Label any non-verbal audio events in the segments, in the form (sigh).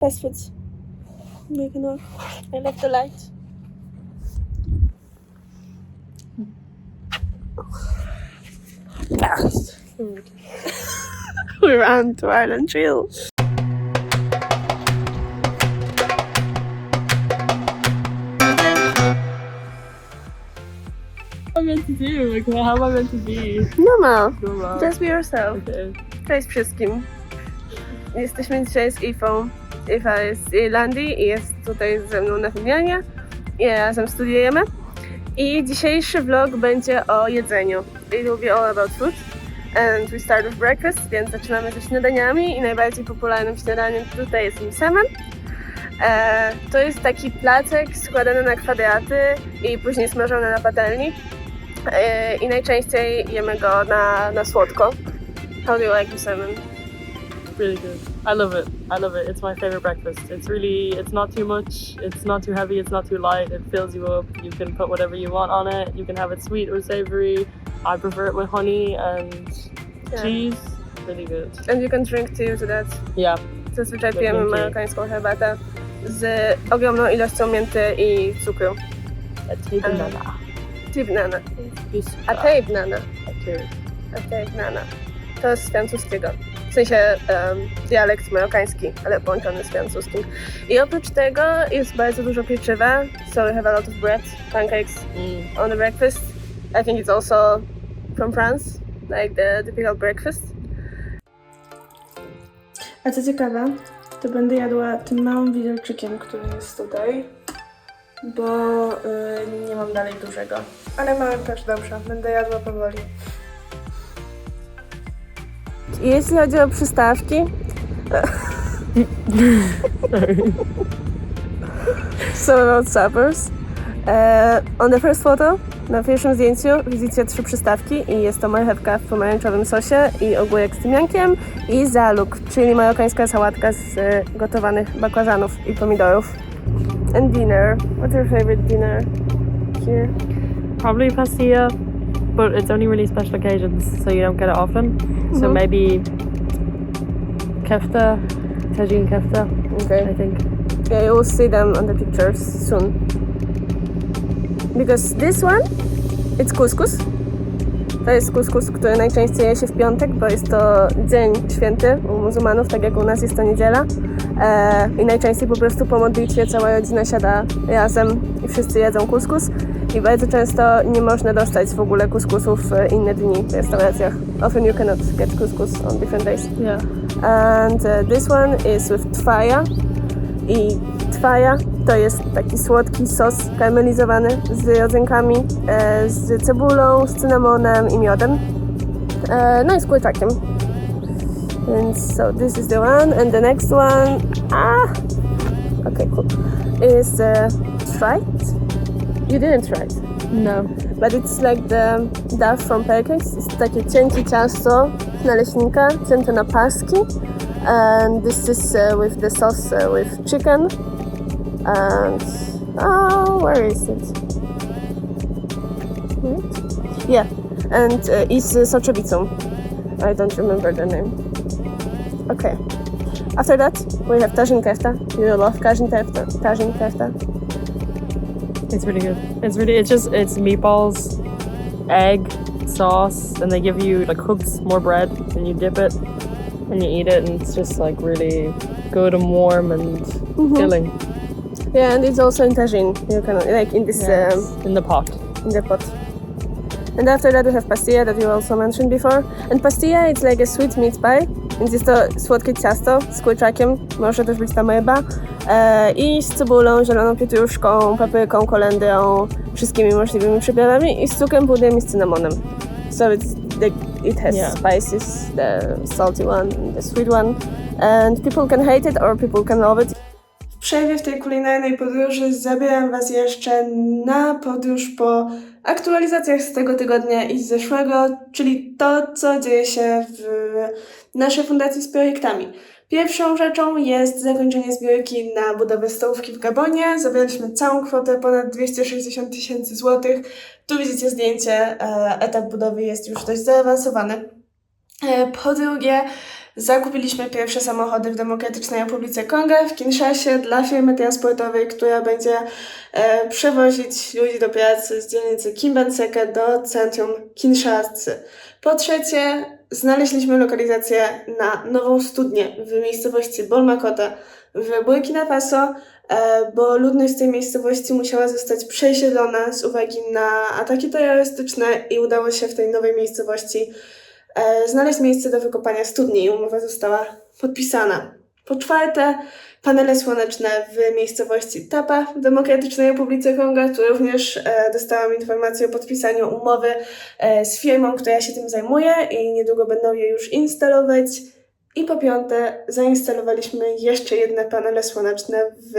Fast foods. Waking up. I left the light. (laughs) Fast. we ran to Island Trail. am I meant to do? Like, how am I meant to be? Normal. Normal. Just be yourself. Okay. Cześć wszystkim. Jesteśmy dzisiaj z Ifą. Ifa jest z Irlandii i jest tutaj ze mną na wymianie. I razem studiujemy. I dzisiejszy vlog będzie o jedzeniu. It will be all about food. And we start with breakfast, więc zaczynamy ze śniadaniami i najbardziej popularnym śniadaniem tutaj jest nim. E, to jest taki placek składany na kwadraty i później smażony na patelni. E, I najczęściej jemy go na, na słodko. How do you like salmon? Really good. I love it. I love it. It's my favorite breakfast. It's really, it's not too much. It's not too heavy. It's not too light. It fills you up. You can put whatever you want on it. You can have it sweet or savory. I prefer it with honey and Yeah. cheese. Really good. And you can drink tea to that. Yeah. Zazwyczaj pijemy Drink tea. marokańską herbatę z ogromną ilością mięty i cukru. A table Um, nana. Tibnana. Yes. A tejbnana. A table. A tejbnana. To jest francuskiego. W sensie em, dialekt marokański, ale połączony z francuskim. I oprócz tego jest bardzo dużo pieczywa. So we have a lot of bread, pancakes Mm. on the breakfast. I think it's also from France, like the typical breakfast. A co ciekawe, to będę jadła tym małym widelczykiem, który jest tutaj, bo y, nie mam dalej dużego. Ale małym też dobrze, będę jadła powoli. Jeśli chodzi o przystawki, (laughs) so about suppers. E, on the first photo, na pierwszym zdjęciu widzicie trzy przystawki i jest to marchewka w pomarańczowym sosie i ogórek z tymiankiem i zaluk, czyli marokańska sałatka z e, gotowanych bakłażanów i pomidorów. And dinner. What's your favorite dinner here? Probably pastilla, but it's only really special occasions, so you don't get it often. So Mhm. maybe kefta, tagine kefta, Okay. I think. Yeah, you will see them on the pictures soon. Because this one, it's couscous. To jest couscous, który najczęściej je się w piątek, bo jest to dzień święty u muzułmanów, tak jak u nas jest to niedziela. E, I najczęściej po prostu po modlitwie cała rodzina siada razem i wszyscy jedzą couscous. I bardzo często nie można dostać w ogóle couscousów w inne dni w restauracjach. Often you cannot get couscous on different days. Yeah. And uh, this one is with twaja. I twaja to jest taki słodki sos karamelizowany z rodzynkami, e, z cebulą, z cynamonem i miodem. E, no i z kurczakiem. Więc so this is the one. And the next one, ah, okay, cool, is uh, tried. You didn't try it. No. But it's like the duff from pancakes. Jest takie cienkie ciasto z naleśnika, cięte na paski. And this is uh, with the sauce uh, with chicken. And oh, where is it? Wait. Yeah, and uh, it's uh, soczewicą. I don't remember the name. Okay. After that, we have tagine kefta. You love tagine kefta. Tagine kefta. It's really good. It's really it's just it's meatballs, egg, sauce, and they give you like hooks more bread and you dip it and you eat it and it's just like really good and warm and filling. Yeah, and it's also in tagine. You can like in this um, in the pot. in the pot. And after that we have pastilla that you also mentioned before. And pastilla it's like a sweet meat pie. Więc jest to słodkie ciasto z kurczakiem, może też być tam ryba. E, I z cebulą, zieloną pietruszką, papryką, kolendrą, wszystkimi możliwymi przyprawami i z cukrem, pudrem i z cynamonem. So it's the, it has Yeah. spices, the salty one, the sweet one. And people can hate it or people can love it. W przerwie w tej kulinarnej podróży zabieram Was jeszcze na podróż po aktualizacjach z tego tygodnia i z zeszłego, czyli to, co dzieje się w naszej fundacji z projektami. Pierwszą rzeczą jest zakończenie zbiórki na budowę stołówki w Gabonie. Zabraliśmy całą kwotę, ponad 260 tysięcy złotych. Tu widzicie zdjęcie, e, etap budowy jest już dość zaawansowany. E, Po drugie, Zakupiliśmy pierwsze samochody w Demokratycznej Republice Konga w Kinshasie dla firmy transportowej, która będzie e, przewozić ludzi do pracy z dzielnicy Kimbanseka do centrum Kinshasy. Po trzecie, znaleźliśmy lokalizację na nową studnię w miejscowości Bolmakota w Burkina Faso, e, bo ludność tej miejscowości musiała zostać przesiedlona z uwagi na ataki terrorystyczne i udało się w tej nowej miejscowości e, znaleźć miejsce do wykopania studni i umowa została podpisana. Po czwarte, panele słoneczne w miejscowości Tapa w Demokratycznej Republice Konga. Tu również e, dostałam informację o podpisaniu umowy e, z firmą, która się tym zajmuje i niedługo będą je już instalować. I po piąte, zainstalowaliśmy jeszcze jedne panele słoneczne w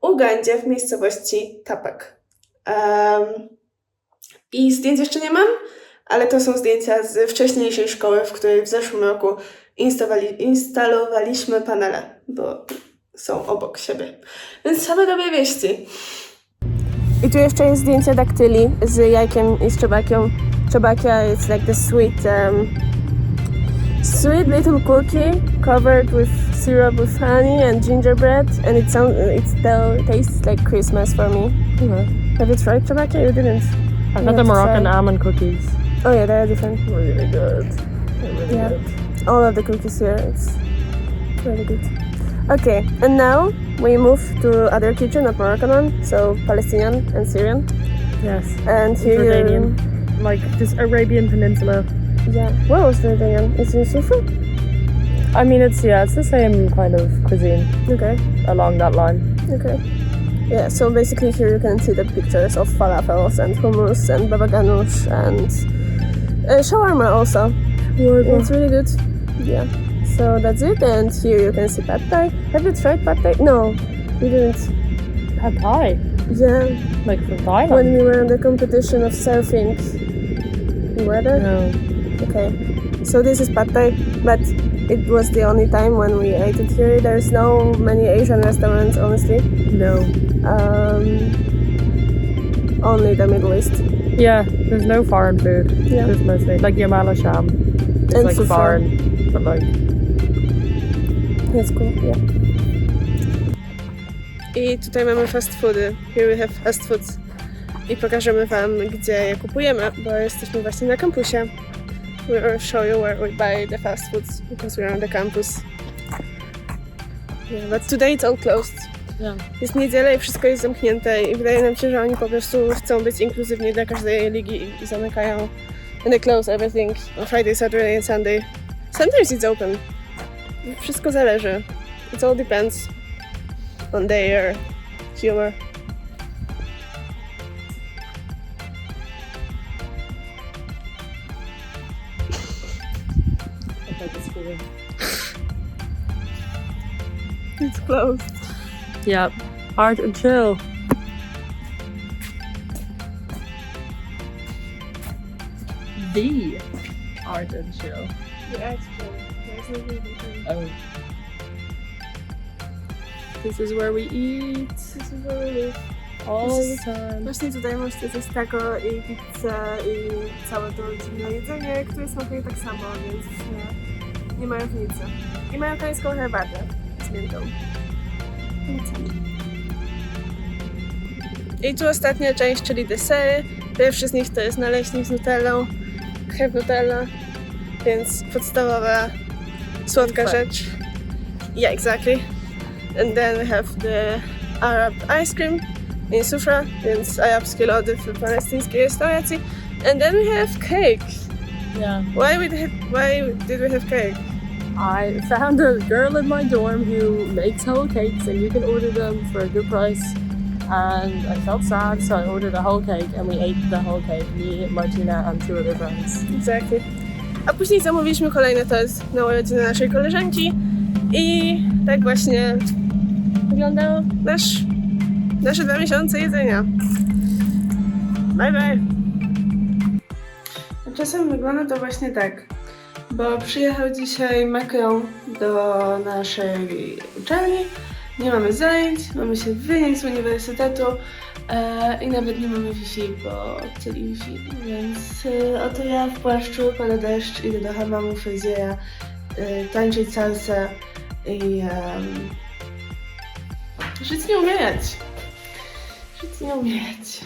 Ugandzie w miejscowości Tapak. Em, I zdjęć jeszcze nie mam, ale to są zdjęcia z wcześniejszej szkoły, w której w zeszłym roku instalowali, instalowaliśmy panele, bo są obok siebie. Więc same dobre wieści. I tu jeszcze jest zdjęcie daktyli z jajkiem i z czebakiem. Czebakia is like the sweet, um, sweet little cookie covered with syrup with honey and gingerbread, and it sounds, it still tastes like Christmas for me. Have you tried czebakia? You didn't. I've had the Moroccan almond cookies. Oh yeah, they're different. Really good. Really Yeah. good. All of the cookies here. It's really good. Okay, and now we move to other kitchen, of Moroccan so Palestinian and Syrian. Yes. And here, Jordanian. Like this Arabian Peninsula. yeah, where was Jordanian? It's in Sufa. I mean, it's yeah, it's the same kind of cuisine Okay, along that line. okay. Yeah, so basically here you can see the pictures of falafels and hummus and baba ganoush and uh, shawarma also. It's really good. Yeah. So that's it, and here you can see pad thai. Have you tried pad thai? No, we didn't. Pad Thai, Yeah, like from thailand when we were in the competition of surfing. You were there? No. Okay. So this is pad thai, but it was the only time when we ate it here. There's no many Asian restaurants, honestly. No. Um, only the Middle East. Yeah, there's no foreign food. Yeah. There's mostly like Yamala Sham. It's And like foreign, cool, yeah. I tutaj mamy fast foody. Here we have fast foods. I pokażemy Wam, gdzie je kupujemy, bo jesteśmy właśnie na kampusie. We will show you where we buy the fast foods because we're on the campus. Yeah, but today it's all closed. yeah. Jest niedziela i wszystko jest zamknięte i wydaje nam się, że oni po prostu chcą być inkluzywni dla każdej ligi i, i zamykają and they close everything on Friday, Saturday and Sunday. Sometimes it's open. Wszystko zależy. It all depends on their humor. (laughs) It's closed. Yeah. Art and chill. The art and chill. Oh. This is where we eat. This is where we live. All the time. Właśnie tutaj możecie zjeść taco i pizzę i całe to dziwne jedzenie, które smakuje tak samo, więc nie, nie ma różnicy. I mają tańską herbatę z miętą. I tu ostatnia część, czyli desery. Pierwszy z nich to jest naleśnik z nutellą, chleb nutella, więc podstawowa słodka Fun. rzecz. Yeah, exactly. And then we have the Arab ice cream in Sufra, więc arabskie lody w palestyńskiej restauracji. And then we have cake. Yeah. Why we have, why did we have cake? I found a girl in my dorm who makes whole cakes and you can order them for a good price. And I felt sad, so I ordered a whole cake and we ate the whole cake. Me, Martina, and two other friends. Exactly. A później zamówiliśmy kolejny tort na urodziny naszej koleżanki i tak właśnie wyglądał nasz, nasze dwa miesiące jedzenia. Bye bye! Czasem wygląda to właśnie tak, bo przyjechał dzisiaj Macron do naszej uczelni, nie mamy zajęć, mamy się wynieść z uniwersytetu E, i nawet nie mamy Wi-Fi, bo chcieli Wi-Fi, więc e, oto ja w płaszczu, pada deszcz, idę do hamamu fryzjera, tańczyć salsę i um, żyć nie umierać. Żyć nie umierać.